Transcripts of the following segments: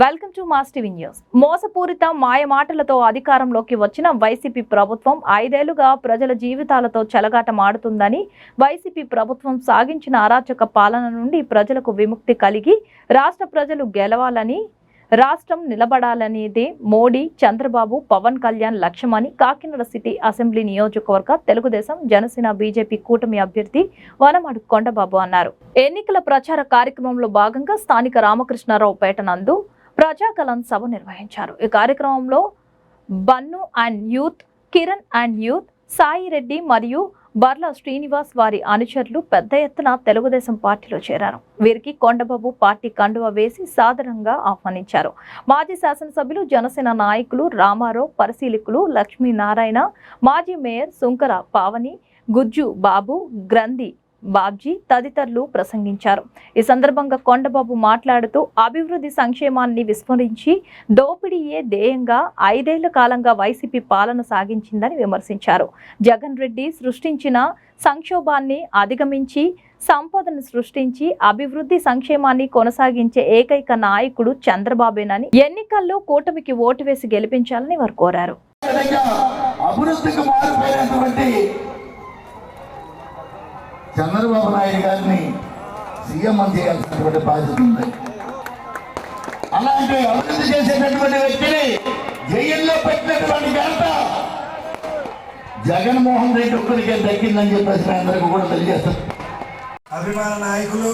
Welcome to Mass TV news. మోసపూరిత మాయ మాటలతో అధికారంలోకి వచ్చిన వైసీపీ ప్రభుత్వం ఐదేళ్ళుగా ప్రజల జీవితాలతో చెలగాటమాడుతుందని వైసీపీ ప్రభుత్వం సాగించిన అరాచక పాలన నుండి ప్రజలకు విముక్తి కలిగి రాష్ట్ర ప్రజలు గెలవాలని రాష్ట్రం నిలబడాలనేదే మోడీ చంద్రబాబు పవన్ కళ్యాణ్ లక్ష్యమని కాకినాడ సిటీ అసెంబ్లీ నియోజకవర్గ తెలుగుదేశం జనసేన బీజేపీ కూటమి అభ్యర్థి వనమాడు కొండబాబు అన్నారు. ఎన్నికల ప్రచార కార్యక్రమంలో భాగంగా స్థానిక రామకృష్ణారావు పేట నందు ప్రజాకలం సభ నిర్వహించారు. ఈ కార్యక్రమంలో Bannu and youth Kiran and youth Sai Reddy మరియు బర్ల శ్రీనివాస్ వారి అనుచరులు పెద్ద ఎత్తున తెలుగుదేశం పార్టీలో చేరారు. వీరికి కొండబాబు పార్టీ కండువ వేసి సాధారణంగా ఆహ్వానించారు. మాజీ శాసనసభ్యులు జనసేన నాయకులు రామారావు పరిశీలకులు లక్ష్మీనారాయణ మాజీ మేయర్ సుంకర పావని గుజ్జు బాబు గ్రంథి బాబ్జీ తదితరులు ప్రసంగించారు. ఈ సందర్భంగా కొండబాబు మాట్లాడుతూ అభివృద్ధి సంక్షేమాన్ని విస్మరించి దోపిడీయే ధ్యేయంగా ఐదేళ్ళ కాలంగా వైసీపీ పాలన సాగించిందని విమర్శించారు. జగన్ రెడ్డి సృష్టించిన సంక్షోభాన్ని అధిగమించి సంపదను సృష్టించి అభివృద్ధి సంక్షేమాన్ని కొనసాగించే ఏకైక నాయకుడు చంద్రబాబేనని ఎన్నికల్లో కూటమికి ఓటు వేసి గెలిపించాలని వారు కోరారు. అభివృద్ధికి మారిపోయినటువంటి చంద్రబాబు నాయుడు గారిని సీఎం చేయాల్సినటువంటి బాధ్యత ఉంది. అలాంటి అభివృద్ధి చేసేటటువంటి వ్యక్తిని జైల్లో పెట్టినటువంటి ఘనత జగన్మోహన్ రెడ్డి ఒక్కరికే దక్కిందని చెప్పేసి మీ అందరికీ కూడా తెలియజేస్తారు అభిమాన నాయకులు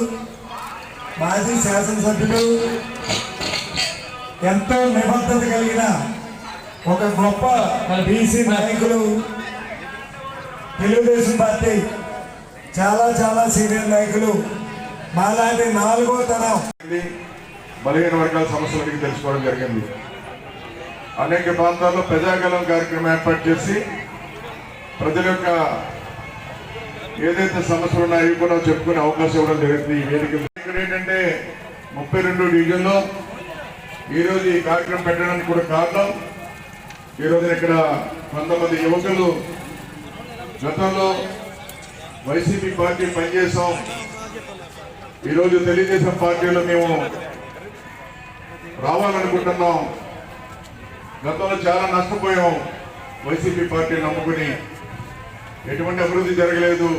మాజీ శాసనసభ్యులు ఎంతో నిబద్ధత కలిగిన ఒక గొప్ప బీసీ నాయకులు తెలుగుదేశం పార్టీ చాలా చాలా సీనియర్ నాయకులు. మాలాంటి నాలుగో తరం. బలహీన వర్గాల సమస్యలు అడిగి తెలుసుకోవడం జరిగింది. అనేక ప్రాంతాల్లో ప్రజాగలం కార్యక్రమం ఏర్పాటు చేసి ప్రజల యొక్క ఏదైతే సమస్యలు ఉన్నాయో అవి కూడా చెప్పుకునే అవకాశం ఇవ్వడం జరుగుతుంది ఈ వేదిక ఇక్కడ ఏంటంటే ముప్పై రెండు డివిజన్లో ఈరోజు ఈ కార్యక్రమం పెట్టడానికి కూడా కారణం ఈ ఇక్కడ కొంతమంది యువకులు గతంలో వైసీపీ పార్టీ పనిచేసాం ఈరోజు తెలుగుదేశం పార్టీలో మేము రావాలనుకుంటున్నాం. గతంలో చాలా నష్టపోయాం వైసీపీ పార్టీ నమ్ముకుని. ఎటువంటి అభివృద్ధి జరగలేదు.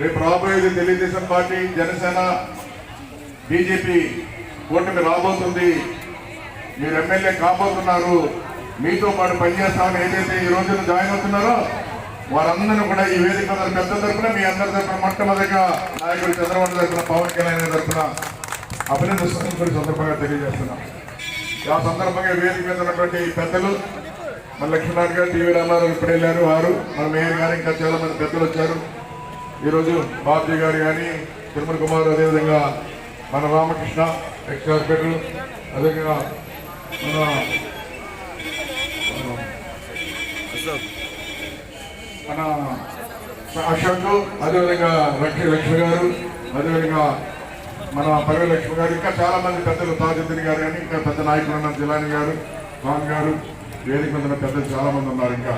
రేపు రాబోయేది తెలుగుదేశం పార్టీ జనసేన బీజేపీ కూటమి రాబోతుంది. మీరు ఎమ్మెల్యే కాబోతున్నారు. మీతో పాటు పనిచేస్తామని ఏదైతే ఈ రోజున జాయిన్ అవుతున్నారో వారందరూ కూడా ఈ వేదిక మీద పెద్ద తరఫున మీ అందరి తరపున మొట్టమొదటిగా నాయకుడు చంద్రబాబు తరఫున పవన్ కళ్యాణ్ తరఫున అభినందిస్తున్నాను సందర్భంగా తెలియజేస్తున్నాం. ఆ సందర్భంగా వేదిక మీద ఉన్నటువంటి పెద్దలు మన లక్ష్మీనారాయణ గారు టీవీ రామారావు ఇప్పుడు వెళ్ళారు వారు మన మేయర్ గారు ఇంకా చాలా మంది పెద్దలు వచ్చారు. ఈరోజు బాబ్జీ గారు కానీ తిరుమల కుమార్ అదేవిధంగా మన రామకృష్ణ ఎక్స్ హాస్పిటల్ అదేవిధంగా మన మన అశోక్ అదేవిధంగా లక్ష్మీ లక్ష్మి గారు అదేవిధంగా మన పర్వ లక్ష్మి గారు ఇంకా చాలా మంది పెద్దలు తాజుద్దీన్ గారు కానీ ఇంకా పెద్ద నాయకులు ఉన్నారు జిలాని గారు స్వామి గారు వేదిక మీద పెద్దలు చాలా మంది ఉన్నారు ఇంకా.